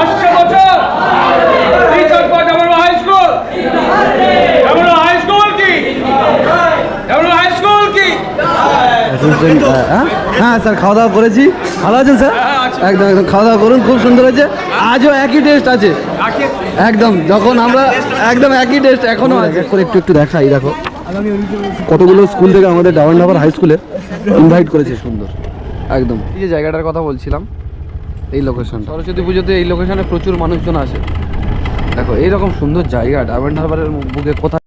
আসছে বছর। টিচার পাঠ আমার হাই স্কুল হাই স্কুল কি? হাই স্কুল কি? হ্যাঁ হ্যাঁ স্যার খাওয়া দাওয়া করেছি। ভালো আছেন স্যার? হ্যাঁ, একদম একদম খাওয়া দাওয়া করুন খুব সুন্দর হয়েছে। আজও একই টেস্ট আছে। একদম যখন আমরা একদম একই টেস্ট এখনও এক এক করে একটু একটু দেখাই দেখো। কতগুলো স্কুল থেকে আমাদের ডাবার হাই স্কুলে ইনভাইট করেছে। সুন্দর। একদম। এই যে জায়গাটার কথা বলছিলাম এই লোকেশন সরস্বতী পুজোতে এই লোকেশনে প্রচুর মানুষজন আসে। দেখো এইরকম সুন্দর জায়গা ডায়মন্ড হারবারের বুকে কোথায়?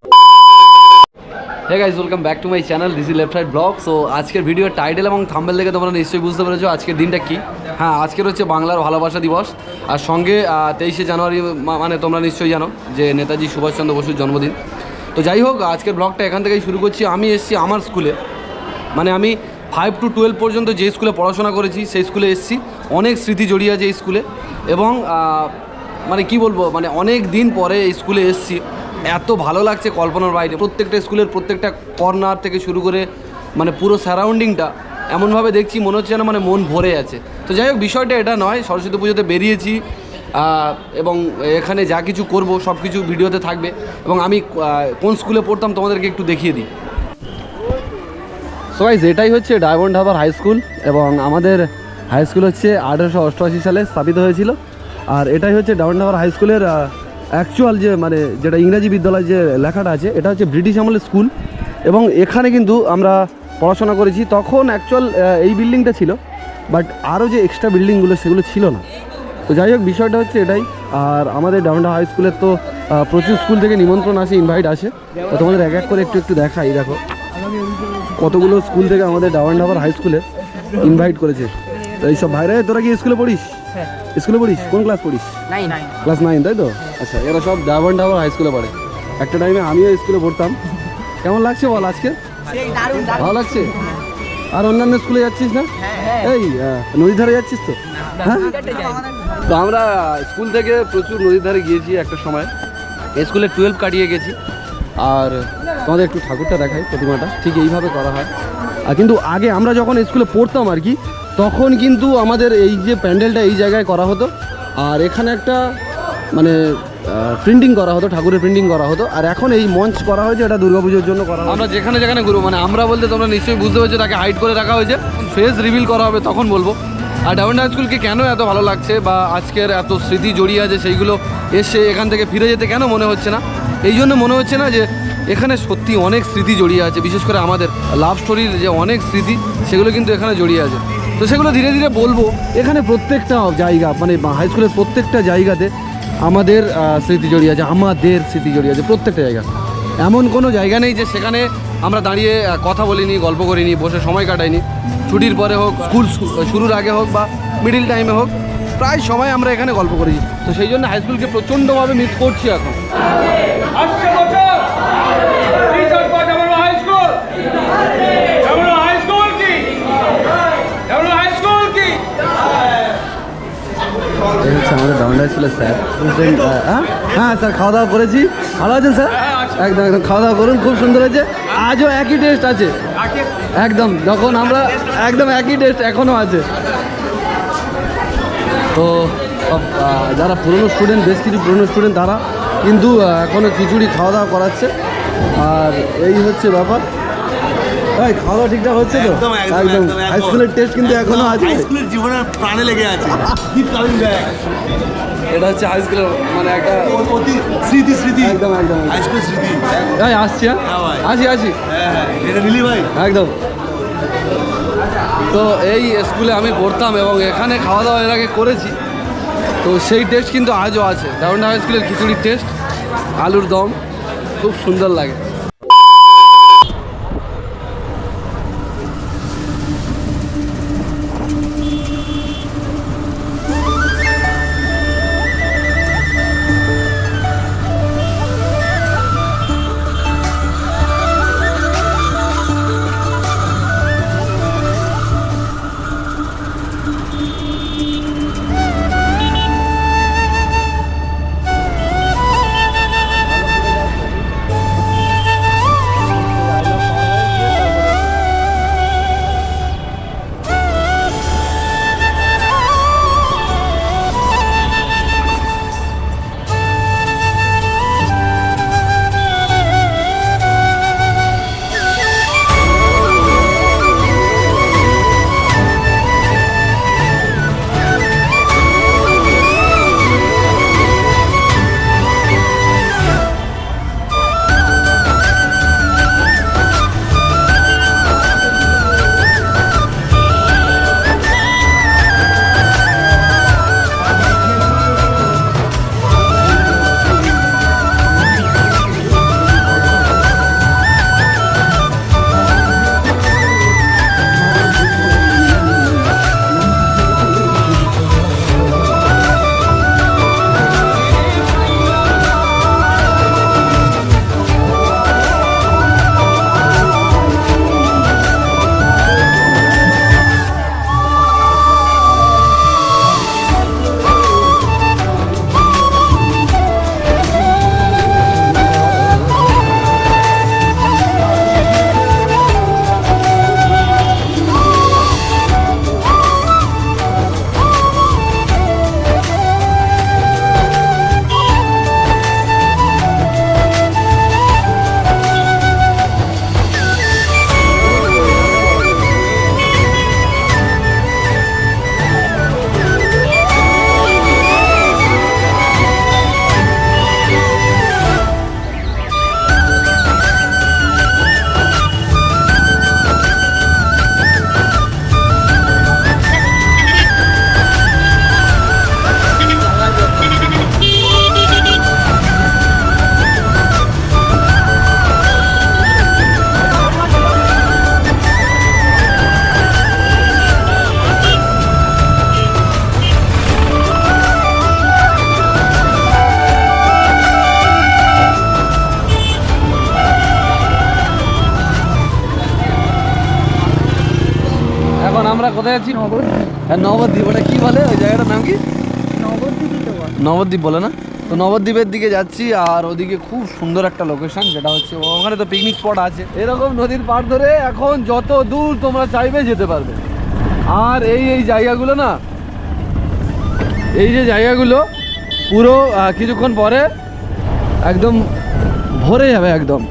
Hey guys welcome back to my channel this is left side blog so আজকের ভিডিও টাইটেল এবং থাম্বেল দেখে তোমরা নিশ্চয়ই বুঝতে পেরেছ আজকের দিনটা কি। হ্যাঁ আজকের হচ্ছে বাংলার ভালোবাসা দিবস। আর সঙ্গে তেইশে জানুয়ারি মানে তোমরা নিশ্চয়ই জানো যে নেতাজি সুভাষচন্দ্র বসুর জন্মদিন। তো যাই হোক আজকের ব্লগটা এখান থেকেই শুরু করছি। আমি এসেছি আমার স্কুলে মানে আমি ফাইভ টু টুয়েলভ পর্যন্ত যে স্কুলে পড়াশোনা করেছি সেই স্কুলে এসেছি। অনেক স্মৃতি জড়িয়ে আছে এই স্কুলে এবং মানে কি বলব মানে অনেক দিন পরে এই স্কুলে এসেছি। এত ভালো লাগছে কল্পনার বাইরে। প্রত্যেকটা স্কুলের প্রত্যেকটা কর্নার থেকে শুরু করে মানে পুরো সারাউন্ডিংটা এমনভাবে দেখছি মনে হচ্ছে যেন মানে মন ভরে আছে। তো যাই হোক, বিষয়টা এটা নয়, সরস্বতী পুজোতে বেরিয়েছি এবং এখানে যা কিছু করব, সব কিছু ভিডিওতে থাকবে। এবং আমি কোন স্কুলে পড়তাম তোমাদেরকে একটু দেখিয়ে দিই। সো গাইজ এটাই হচ্ছে ডায়মন্ড হারবার হাই স্কুল এবং আমাদের হাই স্কুল হচ্ছে আঠেরোশো অষ্টআশি সালে স্থাপিত হয়েছিল। আর এটাই হচ্ছে ডায়মন্ড হাই স্কুলের অ্যাকচুয়াল যে মানে যেটা ইংরাজি বিদ্যালয় যে লেখাটা আছে, এটা হচ্ছে ব্রিটিশ আমলের স্কুল এবং এখানে কিন্তু আমরা পড়াশোনা করেছি। তখন অ্যাকচুয়াল এই বিল্ডিংটা ছিল বাট আরও যে এক্সট্রা বিল্ডিংগুলো সেগুলো ছিল না। তো যাই হোক, বিষয়টা হচ্ছে এটাই। আর আমাদের ডায়মন্ড হাই স্কুলের তো প্রচুর স্কুল থেকে নিমন্ত্রণ আসে ইনভাইট আসে। তো তোমাদের এক এক করে একটু একটু দেখাই, দেখো। কতগুলো স্কুল থেকে আমাদের ডাওয়ান ডাবার হাই স্কুলে ইনভাইট করেছে। এইসব ভাইরা তোরা কি স্কুলে পড়িস? স্কুলে পড়িস? কোন ক্লাস পড়িস? ক্লাস নাইন তাই তো? আচ্ছা এরা সব ডাওয়ান ডাবার হাই স্কুলে পড়ে। একটা টাইমে আমিও স্কুলে পড়তাম। কেমন লাগছে বল আজকে? ভালো লাগছে? আর অন্যান্য স্কুলে যাচ্ছিস না? এই নদীর ধারে যাচ্ছিস তো? হ্যাঁ? তো আমরা স্কুল থেকে প্রচুর নদীর ধারে গিয়েছি একটা সময়। স্কুলে টুয়েলভ কাটিয়ে গেছি। আর তোমাদের একটু ঠাকুরটা দেখাই প্রতিমাটা। ঠিক এইভাবে করা হয়। আর কিন্তু আগে আমরা যখন স্কুলে পড়তাম আর কি তখন কিন্তু আমাদের এই যে প্যান্ডেলটা এই জায়গায় করা হতো, আর এখানে একটা মানে প্রিন্টিং করা হতো, ঠাকুরের প্রিন্টিং করা হতো, আর এখন এই মঞ্চ করা হয়েছে, এটা দুর্গাপুজোর জন্য করা আমরা যেখানে যেখানে ঘুরবো মানে আমরা বলতে তোমরা নিশ্চয়ই বুঝতে পেরেছ, তাকে হাইড করে রাখা হয়েছে। ফেস রিভিল করা হবে তখন বলব। আর ডাউন হাই স্কুলকে কেন এত ভালো লাগছে, বা আজকের এত স্মৃতি জড়িয়ে আছে সেইগুলো এসে এখান থেকে ফিরে যেতে কেন মনে হচ্ছে না? এই জন্য মনে হচ্ছে না যে, এখানে সত্যি অনেক স্মৃতি জড়িয়ে আছে, বিশেষ করে আমাদের লাভ স্টোরির যে অনেক স্মৃতি, সেগুলো কিন্তু এখানে জড়িয়ে আছে। তো সেগুলো ধীরে ধীরে বলব। এখানে প্রত্যেকটা জায়গা মানে হাই স্কুলের প্রত্যেকটা জায়গাতে আমাদের স্মৃতি জড়িয়ে আছে, আমাদের স্মৃতি জড়িয়ে আছে, প্রত্যেকটা জায়গা। এমন কোনো জায়গা নেই যে সেখানে আমরা দাঁড়িয়ে কথা বলিনি, গল্প করিনি, বসে সময় কাটাইনি। ছুটির পরে হোক স্কুল শুরুর আগে হোক বা মিডিল টাইমে হোক, প্রায় সময় আমরা এখানে গল্প করেছি। তো সেই জন্য হাই স্কুলকে প্রচণ্ডভাবে মিস করছি এখন। হচ্ছে, আমাদের ডাউন হাই স্কুলের স্যার। হ্যাঁ হ্যাঁ স্যার খাওয়া দাওয়া করেছি। ভালো আছেন, স্যার? একদম একদম খাওয়া দাওয়া করুন, খুব সুন্দর হয়েছে। আজও একই টেস্ট আছে। একদম, যখন আমরা, একদম একই টেস্ট এখনও আছে। তো যারা পুরনো স্টুডেন্ট বেশ কিছু পুরনো স্টুডেন্ট তারা কিন্তু এখনও খিচুড়ি খাওয়া দাওয়া করাচ্ছে। আর এই হচ্ছে ব্যাপার। এই খাওয়া দাওয়া ঠিকঠাক হচ্ছে তো? একদম, একদম, একদম, একদম। হাই স্কুলের টেস্ট কিন্তু এখনও আছে। হাই স্কুলের জীবনের প্রাণে লেগে আছে। কিপ কামিং ব্যাক এটা হচ্ছে হাই স্কুলের মানে একটা অতি স্মৃতি স্মৃতি। একদম, একদম। হাই স্কুলের স্মৃতি। এই আসছি হ্যাঁ? হ্যাঁ ভাই। আসি আসি। হ্যাঁ হ্যাঁ। এটা নিলি ভাই? একদম। তো এই স্কুলে আমি পড়তাম এবং এখানে খাওয়া দাওয়া এর আগে করেছি। তো সেই টেস্ট কিন্তু আজও আছে। ডাউন হাই স্কুলের খিচুড়ির টেস্ট আলুর দম খুব সুন্দর লাগে। কোথায় যাচ্ছি হ্যাঁ নবদ্বীপ। ওটা কি বলে? ওই জায়গাটার নাম কি? নবদ্বীপ বলে না? তো নবদ্বীপের দিকে যাচ্ছি আর ওদিকে খুব সুন্দর একটা লোকেশন যেটা হচ্ছে ওখানে তো পিকনিক স্পট আছে। এরকম নদীর পাড় ধরে এখন যত দূর তোমরা চাইবে যেতে পারবে। আর এই এই জায়গাগুলো না এই যে জায়গাগুলো পুরো কিছুক্ষণ পরে একদম ভরে যাবে একদম।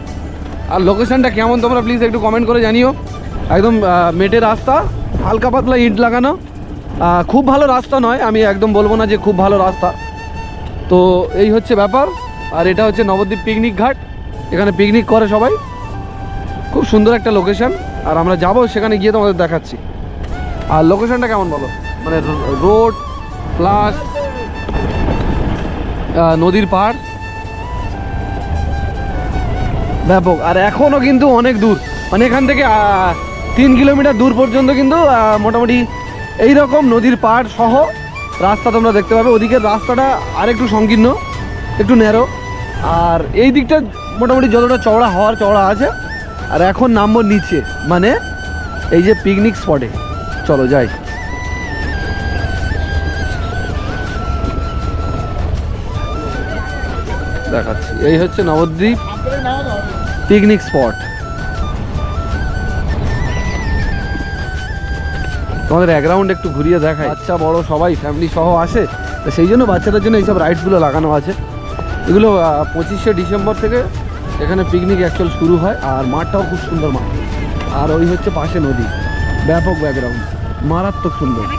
আর লোকেশনটা কেমন তোমরা প্লিজ একটু কমেন্ট করে জানিও। একদম মেটের রাস্তা। হালকা পাতলা ইট লাগানো। খুব ভালো রাস্তা নয়, আমি একদম বলব না যে খুব ভালো রাস্তা। তো এই হচ্ছে ব্যাপার, আর এটা হচ্ছে নবদ্বীপ পিকনিক ঘাট, এখানে পিকনিক করে সবাই। খুব সুন্দর একটা লোকেশন আর আমরা যাব সেখানে গিয়ে তোমাদের দেখাচ্ছি। আর লোকেশানটা কেমন বলো? মানে রোড প্লাস নদীর পাড়। ব্যাপক, আর এখনও কিন্তু অনেক দূর। মানে এখান থেকে তিন কিলোমিটার দূর পর্যন্ত কিন্তু মোটামুটি এই রকম নদীর পাড় সহ রাস্তা তোমরা দেখতে পাবে। ওদিকের রাস্তাটা আর একটু সংকীর্ণ, একটু ন্যারো আর এই দিকটা মোটামুটি যতটা চওড়া হওয়ার চওড়া আছে। আর এখন নামবো নিচে মানে এই যে পিকনিক স্পটে চলো, যাই। দেখাচ্ছি। এই হচ্ছে নবদ্বীপ পিকনিক স্পট তোমাদের ব্যাকগ্রাউন্ড একটু ঘুরিয়ে দেখায় বাচ্চা বড় সবাই ফ্যামিলি সহ আসে। তো সেই জন্য বাচ্চাদের জন্য এইসব রাইডসগুলো লাগানো আছে। এগুলো পঁচিশে ডিসেম্বর থেকে এখানে পিকনিক অ্যাকচুয়াল শুরু হয় আর মাঠটাও খুব সুন্দর মাঠ। আর ওই হচ্ছে পাশে নদী। ব্যাপক ব্যাকগ্রাউন্ড মারাত্মক সুন্দর। মানে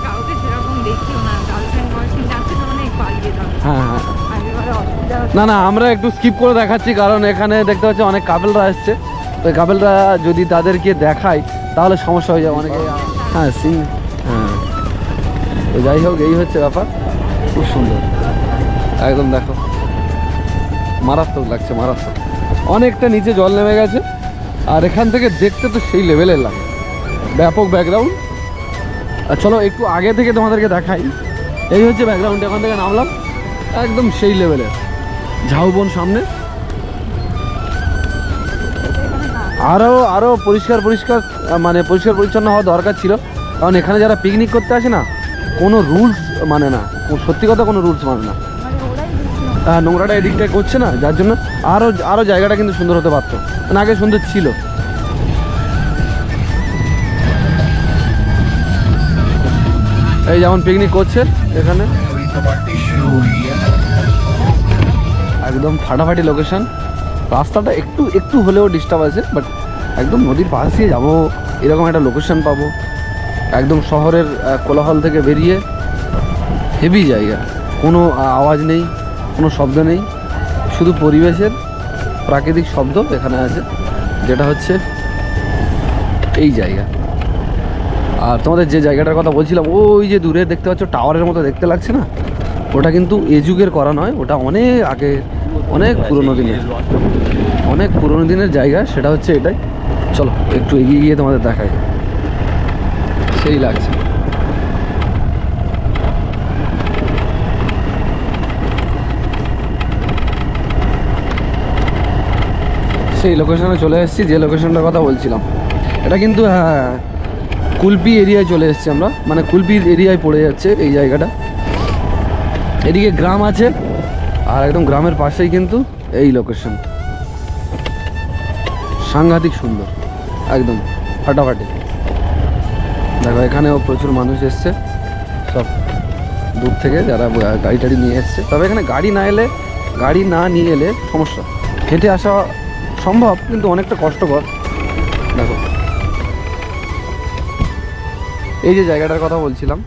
হ্যাঁ হ্যাঁ। না না আমরা একটু স্কিপ করে দেখাচ্ছি কারণ এখানে দেখতে পাচ্ছি অনেক কাপেলরা এসছে। তো কাপেলরা যদি তাদেরকে দেখায় তাহলে সমস্যা হয়ে যাবে অনেকে হ্যাঁ সিং যাই হোক, এই হচ্ছে ব্যাপার। খুব সুন্দর। একদম দেখো, মারাত্মক লাগছে, মারাত্মক। অনেকটা নিচে জল নেমে গেছে, আর এখান থেকে দেখতে তো সেই লেভেলের লাগে। ব্যাপক ব্যাকগ্রাউন্ড আর চলো, একটু আগে থেকে তোমাদেরকে দেখাই। এই হচ্ছে ব্যাকগ্রাউন্ড এখান থেকে নামলাম। একদম সেই লেভেলের ঝাউবন সামনে। আরও আরও পরিষ্কার পরিষ্কার মানে পরিষ্কার পরিচ্ছন্ন হওয়া দরকার ছিল। কারণ এখানে যারা পিকনিক করতে আসে না কোনো রুলস মানে না সত্যি কথা কোনো রুলস মানে না। নোংরাটা এদিকটায় করছে না, যার জন্য আরও আরও জায়গাটা কিন্তু সুন্দর হতে পারতো মানে আগে সুন্দর ছিল। এই যেমন পিকনিক করছে এখানে। একদম ফাটাফাটি লোকেশন রাস্তাটা একটু একটু হলেও ডিস্টার্ব আছে বাট একদম নদীর পাশ দিয়ে যাব, এরকম একটা লোকেশন পাবো। একদম শহরের কোলাহল থেকে বেরিয়ে হেভি জায়গা। কোনো আওয়াজ নেই, কোনো শব্দ নেই। শুধু পরিবেশের প্রাকৃতিক শব্দ এখানে আছে, যেটা হচ্ছে এই জায়গা। আর তোমাদের যে জায়গাটার কথা বলছিলাম, ওই যে দূরে দেখতে পাচ্ছ, টাওয়ারের মতো দেখতে লাগছে না? ওটা কিন্তু এ যুগের করা নয়, ওটা অনেক আগে, অনেক পুরনো দিনের। অনেক পুরনো দিনের জায়গা, সেটা হচ্ছে এটাই। চলো, একটু এগিয়ে গিয়ে তোমাদের দেখাই। সেই লাগছে। সেই লোকেশনে চলে এসেছি, যে লোকেশনটার কথা বলছিলাম। এটা কিন্তু হ্যাঁ কুলপি এরিয়ায় চলে এসেছি আমরা। মানে কুলপি এরিয়ায় পড়ে যাচ্ছে এই জায়গাটা। এদিকে গ্রাম আছে, আর একদম গ্রামের পাশেই কিন্তু এই লোকেশন সাংঘাতিক সুন্দর, একদম, ফাটাফাটি। দেখো এখানেও প্রচুর মানুষ এসছে। সব দূর থেকে যারা গাড়ি টাড়ি নিয়ে এসছে। তবে এখানে গাড়ি না এলে গাড়ি না নিয়ে এলে সমস্যা। হেঁটে আসা সম্ভব কিন্তু অনেকটা কষ্টকর। দেখো। এই যে জায়গাটার কথা বলছিলাম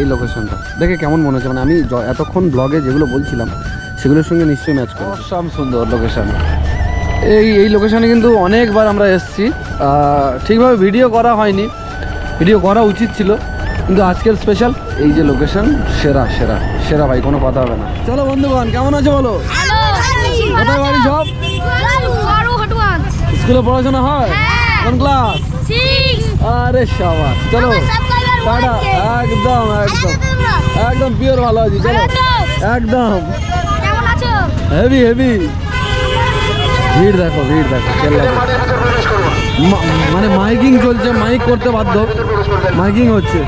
এই লোকেশনটা দেখে কেমন মনে হচ্ছে? মানে আমি এতক্ষণ ব্লগে যেগুলো বলছিলাম সেগুলোর সঙ্গে নিশ্চয়ই ম্যাচ করে অসাম সুন্দর লোকেশন এই এই লোকেশনে কিন্তু অনেকবার আমরা এসেছি। ঠিকভাবে ভিডিও করা হয়নি। ভিডিও করা উচিত ছিল কিন্তু আজকের স্পেশাল এই যে লোকেশন সেরা সেরা সেরা ভাই কোনো কথা হবে না। চলো বন্ধুগণ কেমন আছো বলো? কোথায় বাড়ি সব? স্কুলে পড়াশোনা হয়? হ্যাঁ। কোন ক্লাস? আরে সাবাস চলো। টাটা। একদম একদম। একদম পিওর ভালো আছি চলো। একদম। হেভি হেভি ভিড় দেখো ভিড় দেখো মা- মানে মাইকিং চলছে, মাইক করতে বাধ্য। মাইকিং হচ্ছে।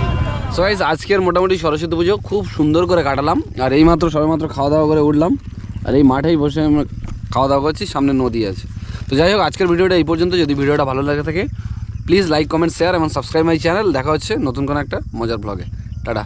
সো গাইস আজকের মোটামুটি সরস্বতী পুজো খুব সুন্দর করে কাটালাম। আর এই মাত্র সবেমাত্র খাওয়া দাওয়া করে উঠলাম। আর এই মাঠেই বসে আমরা খাওয়া দাওয়া করছি, সামনে নদী আছে। তো যাই হোক, আজকের ভিডিওটা এই পর্যন্ত। যদি ভিডিওটা ভালো লাগে থাকে প্লিজ লাইক কমেন্ট শেয়ার এবং সাবস্ক্রাইব মাই চ্যানেল দেখা হচ্ছে নতুন কোনো একটা মজার ব্লগে টাটা।